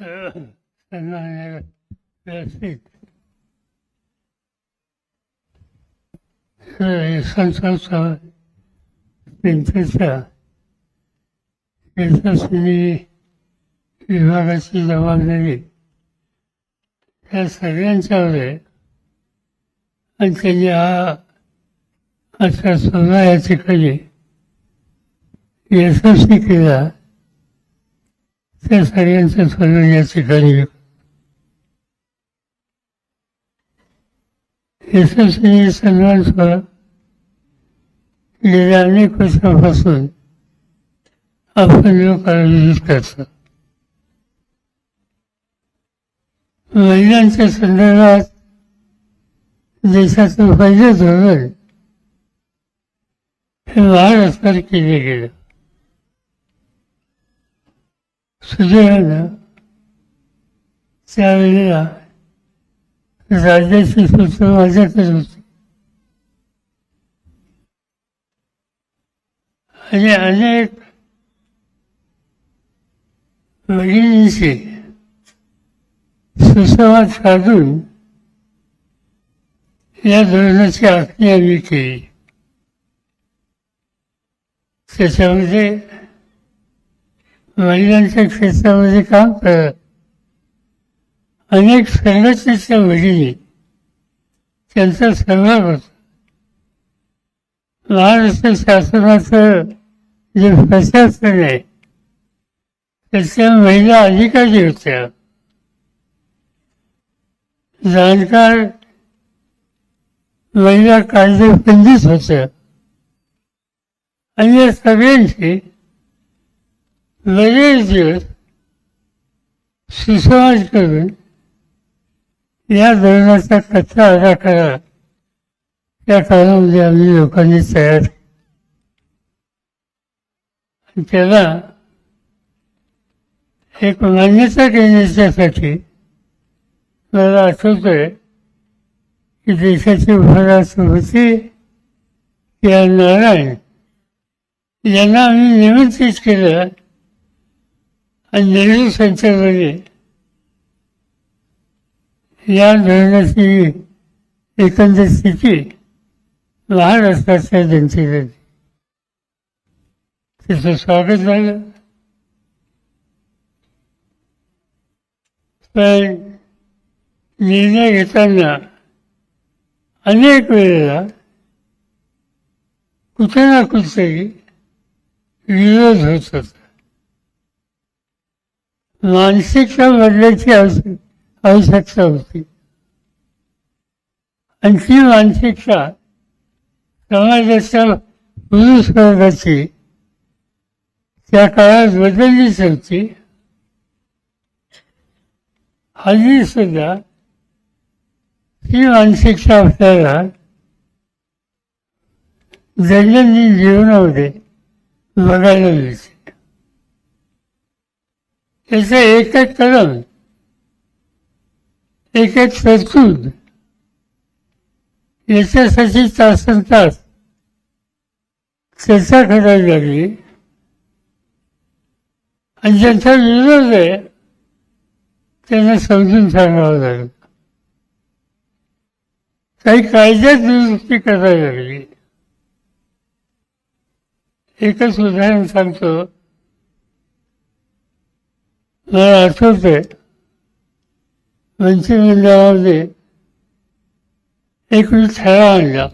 सन्मान्य व्यवस्थित संस्था त्यांच्या यशस्वी विभागाची जबाबदारी या सगळ्यांच्यावर आहे आणि त्यांनी हा असा सोळा या ठिकाणी यशस्वी केला त्या सगळ्यांचं सगळं या ठिकाणी यशस्वी सन्मान सोहळा गेल्या अनेक वर्षापासून आपण लोक आयोजित करतो. महिलांच्या संदर्भात देशाचं पहिलं धोरण हे महाराष्ट्रात केलं गेलं. सुदैवानं त्यावेळेला राज्याची सूचना माझ्याकडे होती. आणि अनेक भगिनींची सुसंवाद साधून या धोरणाची आखणी आम्ही केली. त्याच्यामध्ये महिलांच्या क्षेत्रामध्ये काम करत. अनेक संघटनेच्या भगिनी त्यांचा सहभाग होता महाराष्ट्र शासनाचं जे प्रशासन आहे त्याच्या महिला अधिकारी होत्या. जाणकार महिला कायदे पंडित होत्या. आणि या सगळ्यांची लगेच दिवस सुसंवाद करून या धोरणाचा कच्चा आराखडा त्या काळामध्ये आम्ही लोकांनी तयार त्याला एक मान्यता देण्याच्यासाठी मला आठवतंय की देशाची उपराष्ट्रपती या नारायण यांना आम्ही निमंत्रित केलं. आणि नेहरू संचामध्ये या धोरणाची एकंदर स्थिती लहान जनतेला दिली. त्याचं स्वागत झालं. पण निर्णय घेताना अनेक वेळेला कुठे ना कुठेतरी विरोध होत होता. मानसिकता बदलायची आवश्यकता होती. आणि ती मानसिकता समाजाच्या पुरुष वर्गाची त्या काळात बदललीच होती. हल्ली सुद्धा ही मानसिकता आपल्याला दैनंदिन जीवनामध्ये बघायला मिळते. त्याचं एक एक कलम एक एक तरतूद याच्यासाठी तासन तास चर्चा करावी लागली. आणि ज्यांचा विरोध आहे त्यांना समजून सांगावं लागलं. काही कायद्यात दुरुस्ती करावी लागली. एकच उदाहरण सांगतो. मला आठवतंय मंत्रिमंडळामध्ये एक मी ठराव आणला.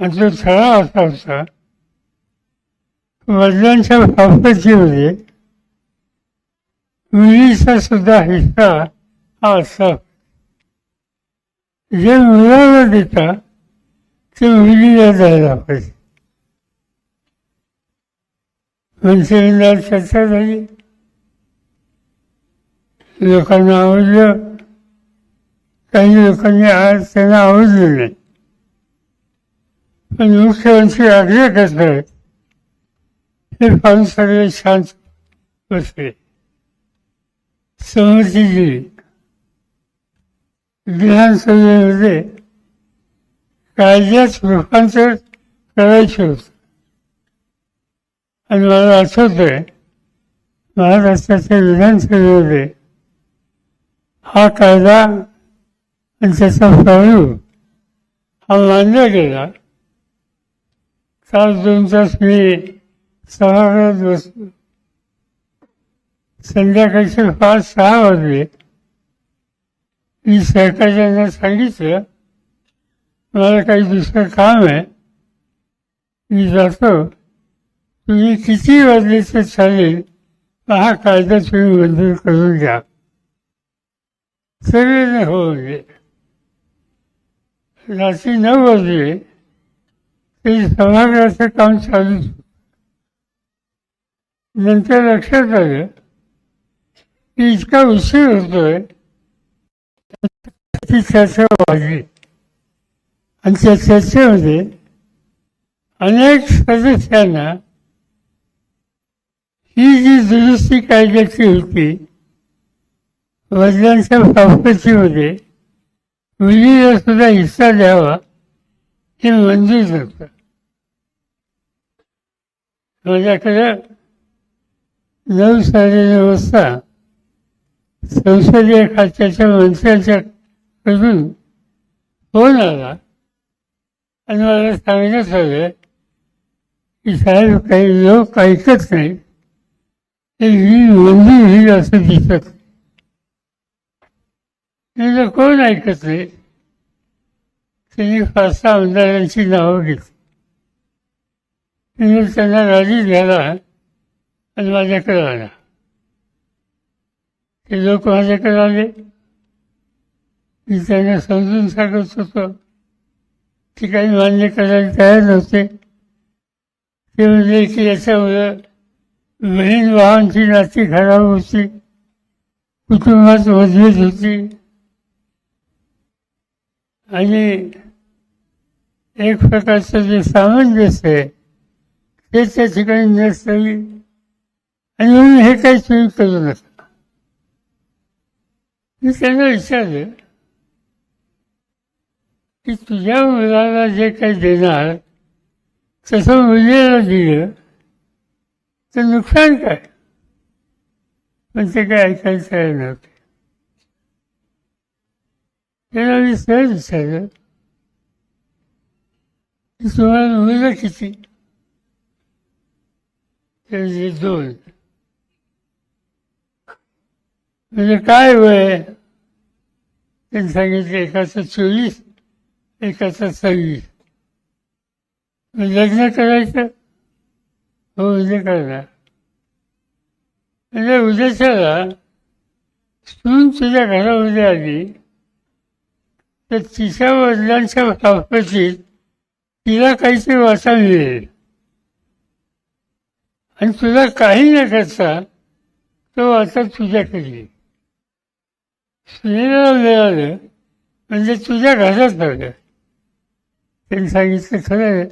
आणि तो थळा असा होता वडिलांच्या प्रॉपर्टीमध्ये मुलीचा सुद्धा हिस्सा हा असा जे मुलाला देता ते मुलीला द्यायला पाहिजे. मंत्रिमंडळात चर्चा झाली. लोकांना आवडलं काही लोकांनी आज त्यांना आवडलं नाही. पण मुख्यमंत्री आग्रह करतात हे पाहून सगळे शांत बसले समृद्धी दिली विधानसभेमध्ये कायद्यात रूपांतर करायचे होतं. आणि मला आठवतंय महाराष्ट्राच्या विधानसभेमध्ये हा कायदा आणि त्याचा प्रयोग हा मान्य केला. काल दोन तास मी सभागृहात बसलो. संध्याकाळचे पाच सहा वाजले. मी सरकारच्यांना सांगितलं मला काही दुसरं काम आहे. मी जातो. तुम्ही किती वाजले तर चालेल हा कायदा तुम्ही मंजूर करून द्या शरीर होऊ म्हणजे रात्री न वाजले तरी सभागृहाचं काम चालूच नंतर लक्षात आलं की इतका उशीर होतोय. ती चर्चा वाढली आणि त्या चर्चेमध्ये अनेक सदस्यांना ही जी दुरुस्ती कायद्याची होती वडिलांच्या प्रॉपर्टीमध्ये मुलीला सुद्धा हिस्सा द्यावा हे मंजूर नव्हतं माझ्याकडे नऊ साडेनऊ वाजता संसदीय खात्याच्या मंत्र्यांच्याकडून फोन आला. आणि मला सांगण्यात आलं की साहेब काही लोक ऐकत नाही ते ही मंजूर होईल असं दिसत नाही. म्हणलं कोण ऐकत नाही? त्यांनी पाच सहा आमदारांची नावं घेतली. मी त्यांना राजी घ्यायला आणि माझ्याकडे आला. ते लोक माझ्याकडे आले. मी त्यांना समजून सांगत होतो. ते काही मान्य करायला तयार नव्हते. ते म्हणजे की याच्यामुळं बहीण भावांची नाती खराब होती. कुटुंबात मतभेद होती. आणि एक प्रकारचं जे सामंजस्य आहे ते त्या ठिकाणी नसतावी आणि म्हणून हे काही तुम्ही करू नका मी त्यांना विचारलं की तुझ्या मुलाला जे काही देणार तसं मुलीला दिलं तर नुकसान काय? पण ते काय ऐकायला तयार नव्हते. त्याला मी विचारलं की तुम्हाला मुलं किती म्हणजे दोन म्हणजे काय वय त्यांनी सांगितलं एकाचं चोवीस एकाचं सव्वीस लग्न करायचं हो उद्या करणार म्हणजे उद्याच्याला सून तुझ्या घरामध्ये आली तर तिच्या वडिलांच्या बाबतीत तिला काहीतरी वाचा मिळेल. आणि तुला काही न करता तो वाचा तुझ्याकडे. येईल. सुनेला मिळालं म्हणजे तुझ्या घरात आलं त्यांनी सांगितलं खरं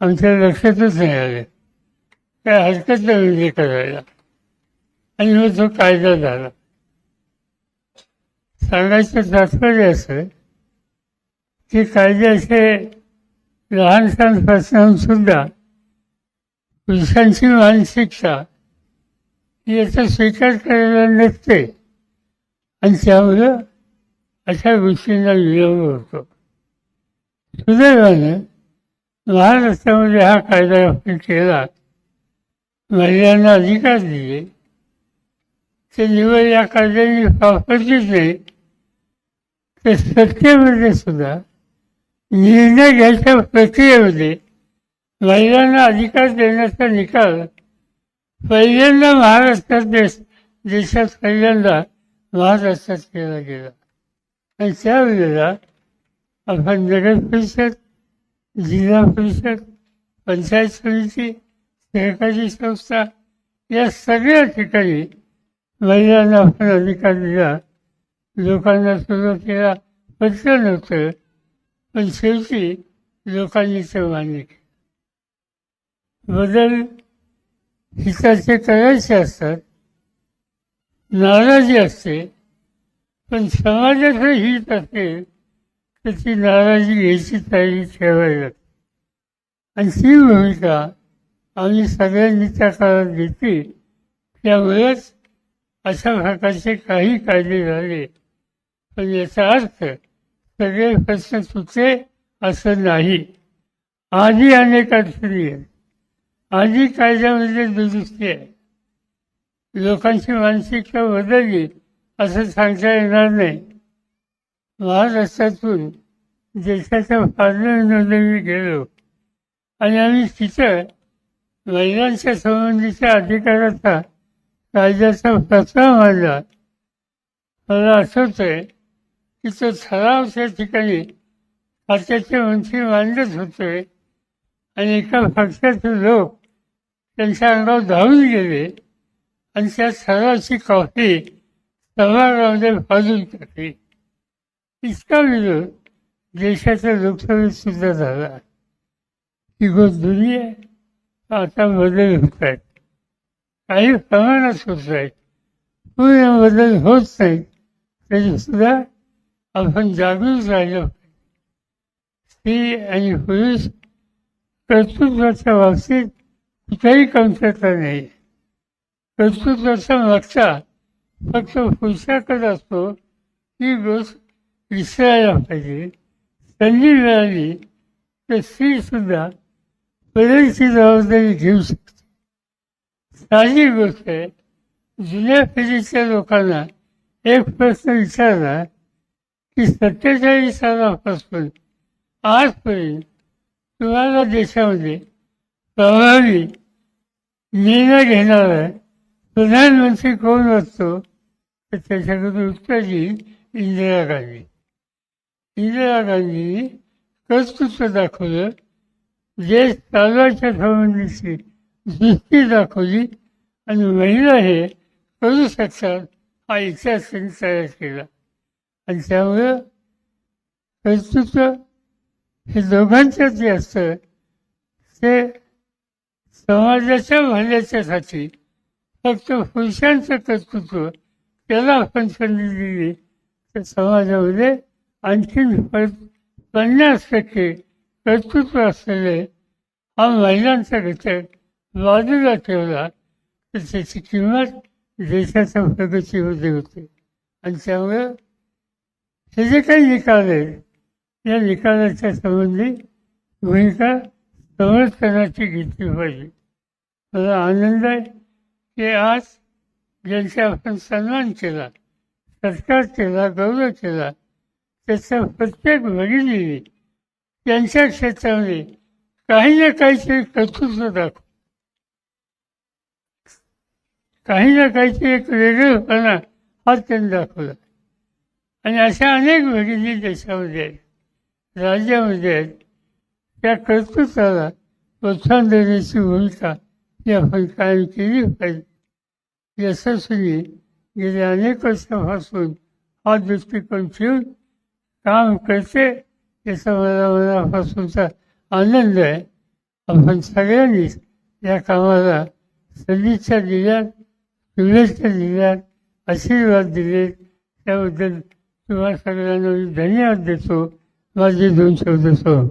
आमच्या लक्षातच नाही आलं. काय हरकत नाही म्हणजे करायला. आणि मग तो कायदा झाला. सांगायचं तात्पर्य असं की कायद्याचे असे सुद्धा पुरुषांची मानसिकता ही याचा स्वीकार करायला नसते. आणि त्यामुळं अशा गोष्टींना विलंब होतो. सुदैवानं महाराष्ट्रामध्ये हा कायदा आपण केला. महिलांना अधिकार दिले. ते निवड या कायद्याने वापरलीच नाही. तर सत्तेमध्ये सुद्धा निर्णय घ्यायच्या प्रक्रियेमध्ये महिलांना अधिकार देण्याचा निकाल. पहिल्यांदा महाराष्ट्रात देश देशात पहिल्यांदा महाराष्ट्रात केला गेला. आणि त्यावेळेला आपण नगर परिषद जिल्हा परिषद पंचायत समिती सहकारी संस्था या सगळ्या ठिकाणी महिलांना आपण अधिकार दिला. लोकांना सुरुवातीला पत्र नव्हतं. पण शेवटी लोकांनी ते मान्य केलं बदल हिताचे करायचे असतात नाराजी असते पण समाजाचं हित असेल तर ती नाराजी घ्यायची तयारी ठेवायला लागते. आणि ती भूमिका आम्ही सगळ्यांनी त्या काळात घेतली. त्यामुळेच अशा प्रकारचे काही कायदे झाले. पण याचा अर्थ सगळे प्रश्न सुटले असं नाही. आधी अनेक अडचणी आहेत. आधी कायद्यामध्ये दुरुस्ती आहे. लोकांची मानसिकता बदलली असं सांगता येणार नाही. महाराष्ट्रातून देशाच्या पार्लमेंटमध्ये मी गेलो. आणि आम्ही तिथं महिलांच्या संबंधीच्या अधिकाराचा कायद्याचा प्रस्ताव मांडला. मला आठवतंय की तो ठराव त्या ठिकाणी खात्याचे उंची मांडत होते. आणि एका पक्षाचे लोक त्यांच्या अंगावर धावून गेले. आणि त्या सरावची कॉफी सभागृहामध्ये भाजून टाकली. इतका विरोध देशाच्या लोकसभेत सुद्धा झाला. ही गोष्ट जुनी आहे आता बदल होत आहेत काही प्रमाणात होत आहेत पूर्ण बदल होत नाही. तरी सुद्धा आपण जागरूक राहिलं पाहिजे स्त्री आणि पुरुष कर्तृत्वाच्या बाबतीत कुठेही कमतरता नाही. कर्तृत्वाचा मागचा फक्त पुरुषाकडे असतो ही गोष्ट विसरायला पाहिजे. संधी मिळाली तर स्त्री सुद्धा बरेचशी जबाबदारी घेऊ शकते. साधी गोष्ट आहे जुन्या पिढीच्या लोकांना एक प्रश्न विचारला की सत्तेचाळीस सालापासून आजपर्यंत तुम्हाला देशामध्ये प्रभावी निर्णय घेणारा प्रधानमंत्री कोण असतो? तर त्याच्याकडून उत्तर येईल इंदिरा गांधी. इंदिरा गांधींनी कर्तृत्व दाखवलं देश चालवायच्या संबंधीची दृष्टी दाखवली आणि महिला हे करू शकतात हा इतिहास त्यांनी तयार केला. आणि त्यामुळं कर्तृत्व हे दोघांचं जे असतं ते समाजाच्या भल्याच्यासाठी फक्त पुरुषांचं कर्तृत्व त्याला आपण संधी दिली तर समाजामध्ये आणखीन पन्नास टक्के कर्तृत्व असलेले हा महिलांचा घटक बाजूला ठेवला तर त्याची किंमत देशाच्या प्रगतीमध्ये होते. आणि त्यामुळं हे जे काही निकाल आहेत या निकालाच्या संबंधी भूमिका समर्थनाची घेतली पाहिजे. मला आनंद आहे की आज ज्यांचा आपण सन्मान केला सत्कार केला गौरव केला त्याचा प्रत्येक भगिनीने त्यांच्या क्षेत्रामध्ये काही ना काहीतरी कर्तृत्व दाखव काही ना काहीतरी एक वेगळेपणा हा त्यांनी दाखवला. आणि अशा अनेक भगिनी देशामध्ये आहेत राज्यामध्ये आहेत त्या कर्तृत्वाला प्रोत्साहन देण्याची भूमिका ही आपण कायम केली पाहिजे यशस्वी गेल्या अनेक वर्षापासून हा दृष्टिकोन ठेवून काम करते याचा मला मनापासूनचा आनंद आहे. आपण सगळ्यांनीच या कामाला सदिच्छा दिल्यात शुभेच्छा दिल्यात आशीर्वाद दिलेत त्याबद्दल किंवा सगळ्यांना मी धन्यवाद देतो. माझे दोन शब्द सोड